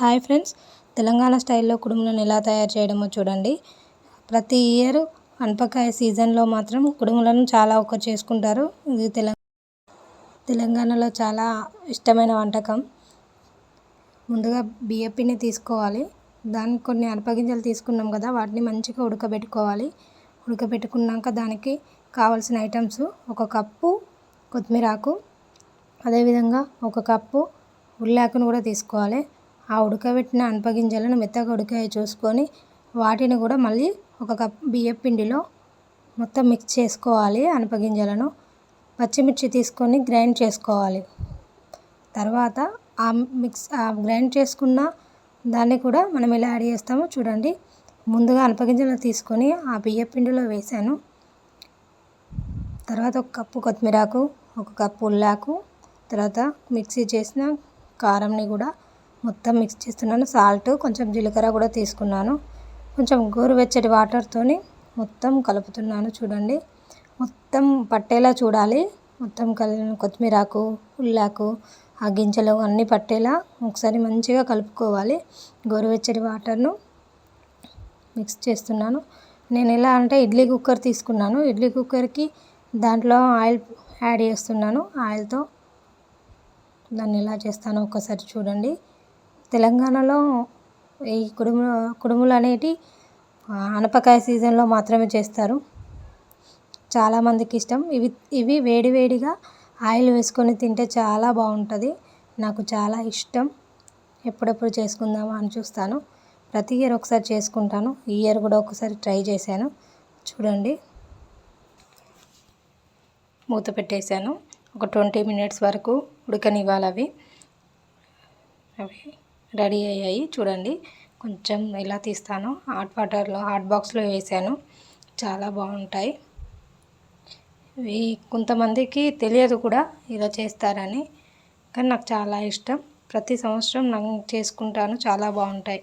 Hi friends. Telangana స్టైల్లో కుడుములను ఎలా తయారు చేయడమో చూడండి. ప్రతి ఇయర్ అనపకాయ సీజన్లో మాత్రం కుడుములను చాలా ఒక చేసుకుంటారు. ఇది తెలంగాణ తెలంగాణలో చాలా ఇష్టమైన వంటకం. ముందుగా బియ్యపిండి తీసుకోవాలి. దానికి కొన్ని అనపగింజలు తీసుకున్నాం కదా వాటిని మంచిగా ఉడకబెట్టుకోవాలి. ఉడకబెట్టుకున్నాక దానికి కావాల్సిన ఐటమ్స్ ఒక కప్పు కొత్తిమీర ఆకు అదేవిధంగా ఒక కప్పు ఉల్లాకును కూడా తీసుకోవాలి. ఆ ఉడకబెట్టిన అనపగింజలను మెత్తగా ఉడికాయ చూసుకొని వాటిని కూడా మళ్ళీ ఒక కప్ బియ్యం పిండిలో మొత్తం మిక్స్ చేసుకోవాలి అనపగింజలను. పచ్చిమిర్చి తీసుకొని గ్రైండ్ చేసుకోవాలి. తర్వాత ఆ మిక్స్ ఆ గ్రైండ్ చేసుకున్న దాన్ని కూడా మనం ఎలా యాడ్ చేస్తామో చూడండి. ముందుగా అనపగింజలు తీసుకొని ఆ బియ్య పిండిలో వేసాను. తర్వాత ఒక కప్పు కొత్తిమీరాకు ఒక కప్పు ఉల్లాకు తర్వాత మిక్సీ చేసిన కారంని కూడా మొత్తం మిక్స్ చేస్తున్నాను. సాల్ట్ కొంచెం జీలకర్ర కూడా తీసుకున్నాను. కొంచెం గోరువెచ్చటి వాటర్తోని మొత్తం కలుపుతున్నాను చూడండి. మొత్తం పట్టేలా చూడాలి. మొత్తం కల్ కొత్తిమీరాకు ఉల్లాకు ఆ గింజలు అన్నీ పట్టేలా ఒకసారి మంచిగా కలుపుకోవాలి. గోరువెచ్చటి వాటర్ను మిక్స్ చేస్తున్నాను. నేను ఎలా అంటే ఇడ్లీ కుక్కర్ తీసుకున్నాను. ఇడ్లీ కుక్కర్కి దాంట్లో ఆయిల్ యాడ్ చేస్తున్నాను. ఆయిల్తో దాన్ని ఎలా చేస్తానో ఒకసారి చూడండి. తెలంగాణలో ఈ కుడుము కుడుములు అనేవి ఆనపకాయ సీజన్లో మాత్రమే చేస్తారు. చాలామందికి ఇష్టం. ఇవి ఇవి వేడివేడిగా ఆయిల్ వేసుకొని తింటే చాలా బాగుంటుంది. నాకు చాలా ఇష్టం. ఎప్పుడెప్పుడు చేసుకుందామా అని చూస్తాను. ప్రతి ఇయర్ ఒకసారి చేసుకుంటాను. ఈ ఇయర్ కూడా ఒకసారి ట్రై చేశాను. చూడండి. మూత పెట్టేశాను. ఒక ట్వంటీ మినిట్స్ వరకు ఉడకనివ్వాలి అవి. అవి రెడీ అయ్యాయి. చూడండి కొంచెం ఇలా తీస్తాను హాట్ వాటర్లో హాట్ బాక్స్లో వేసాను. చాలా బాగుంటాయి. ఇవి కొంతమందికి తెలియదు కూడా ఇలా చేస్తారని కానీ నాకు చాలా ఇష్టం. ప్రతి సంవత్సరం నేను చేసుకుంటాను చాలా బాగుంటాయి.